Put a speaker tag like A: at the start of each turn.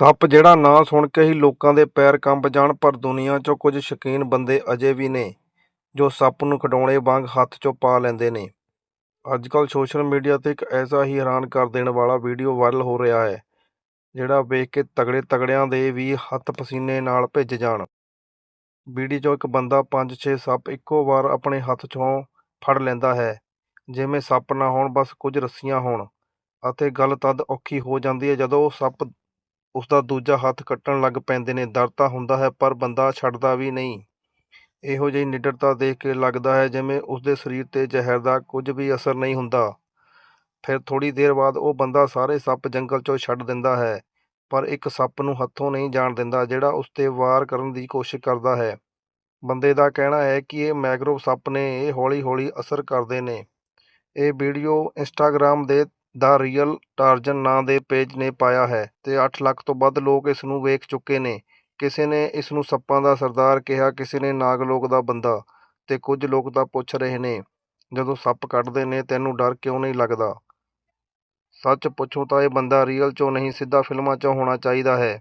A: ਸੱਪ ਜਿਹੜਾ ਨਾਂ ਸੁਣ ਕੇ ਹੀ ਲੋਕਾਂ ਦੇ ਪੈਰ ਕੰਬ ਜਾਣ, ਪਰ ਦੁਨੀਆ 'ਚੋਂ ਕੁਝ ਸ਼ੌਕੀਨ ਬੰਦੇ ਅਜੇ ਵੀ ਨੇ, ਜੋ ਸੱਪ ਨੂੰ ਖਿਡੌਣੇ ਵਾਂਗ ਹੱਥ 'ਚੋਂ ਪਾ ਲੈਂਦੇ ਨੇ। ਅੱਜ ਕੱਲ੍ਹ ਸੋਸ਼ਲ ਮੀਡੀਆ 'ਤੇ ਇੱਕ ਐਸਾ ਹੀ ਹੈਰਾਨ ਕਰ ਦੇਣ ਵਾਲਾ ਵੀਡੀਓ ਵਾਇਰਲ ਹੋ ਰਿਹਾ ਹੈ, ਜਿਹੜਾ ਵੇਖ ਕੇ ਤਗੜੇ ਤਗੜਿਆਂ ਦੇ ਵੀ ਹੱਥ ਪਸੀਨੇ ਨਾਲ ਭਿੱਜ ਜਾਣ। ਵੀਡੀਓ 'ਚੋਂ ਇੱਕ ਬੰਦਾ ਪੰਜ ਛੇ ਸੱਪ ਇੱਕੋ ਵਾਰ ਆਪਣੇ ਹੱਥ 'ਚੋਂ ਫੜ ਲੈਂਦਾ ਹੈ, ਜਿਵੇਂ ਸੱਪ ਨਾ ਹੋਣ, ਬਸ ਕੁਝ ਰੱਸੀਆਂ ਹੋਣ, ਅਤੇ ਗੱਲ ਤਦ ਔਖੀ ਹੋ ਜਾਂਦੀ ਹੈ ਜਦੋਂ ਉਹ ਸੱਪ ਉਸਦਾ ਦੂਜਾ ਹੱਥ ਕੱਟਣ ਲੱਗ ਪੈਂਦੇ ਨੇ। ਡਰ ਤਾਂ ਹੁੰਦਾ ਹੈ, ਪਰ ਬੰਦਾ ਛੱਡਦਾ ਵੀ ਨਹੀਂ। ਇਹੋ ਜਿਹੀ ਨਿਡਰਤਾ ਦੇਖ ਕੇ ਲੱਗਦਾ ਹੈ ਜਿਵੇਂ ਉਸਦੇ ਸਰੀਰ 'ਤੇ ਜ਼ਹਿਰ ਦਾ ਕੁਝ ਵੀ ਅਸਰ ਨਹੀਂ ਹੁੰਦਾ। ਫਿਰ ਥੋੜ੍ਹੀ ਦੇਰ ਬਾਅਦ ਉਹ ਬੰਦਾ ਸਾਰੇ ਸੱਪ ਜੰਗਲ 'ਚੋਂ ਛੱਡ ਦਿੰਦਾ ਹੈ, ਪਰ ਇੱਕ ਸੱਪ ਨੂੰ ਹੱਥੋਂ ਨਹੀਂ ਜਾਣ ਦਿੰਦਾ, ਜਿਹੜਾ ਉਸ 'ਤੇ ਵਾਰ ਕਰਨ ਦੀ ਕੋਸ਼ਿਸ਼ ਕਰਦਾ ਹੈ। ਬੰਦੇ ਦਾ ਕਹਿਣਾ ਹੈ ਕਿ ਇਹ ਮੈਗਰੋਵ ਸੱਪ ਨੇ ਇਹ ਹੌਲੀ ਹੌਲੀ ਅਸਰ ਕਰਦੇ ਨੇ। ਇਹ ਵੀਡੀਓ ਇੰਸਟਾਗ੍ਰਾਮ ਦੇ ਦਾ ਰੀਅਲ ਟਾਰਜਨ ਨਾਂ ਦੇ ਪੇਜ ਨੇ ਪਾਇਆ ਹੈ ਤੇ 8 ਲੱਖ ਤੋਂ ਵੱਧ ਲੋਕ ਇਸ ਨੂੰ ਵੇਖ ਚੁੱਕੇ ਨੇ। ਕਿਸੇ ਨੇ ਇਸ ਨੂੰ ਸੱਪਾਂ ਦਾ ਸਰਦਾਰ ਕਿਹਾ, ਕਿਸੇ ਨੇ ਨਾਗਲੋਕ ਦਾ ਬੰਦਾ ਤੇ ਕੁਝ ਲੋਕ ਤਾਂ ਪੁੱਛ ਰਹੇ ਨੇ, ਜਦੋਂ ਸੱਪ ਕੱਟਦੇ ਨੇ, ਤੈਨੂੰ ਡਰ ਕਿਉਂ ਨਹੀਂ ਲੱਗਦਾ? ਸੱਚ ਪੁੱਛੋ ਤਾਂ ਇਹ ਬੰਦਾ ਰੀਅਲ 'ਚੋਂ ਨਹੀਂ, ਸਿੱਧਾ ਫਿਲਮਾਂ 'ਚੋਂ ਹੋਣਾ ਚਾਹੀਦਾ ਹੈ।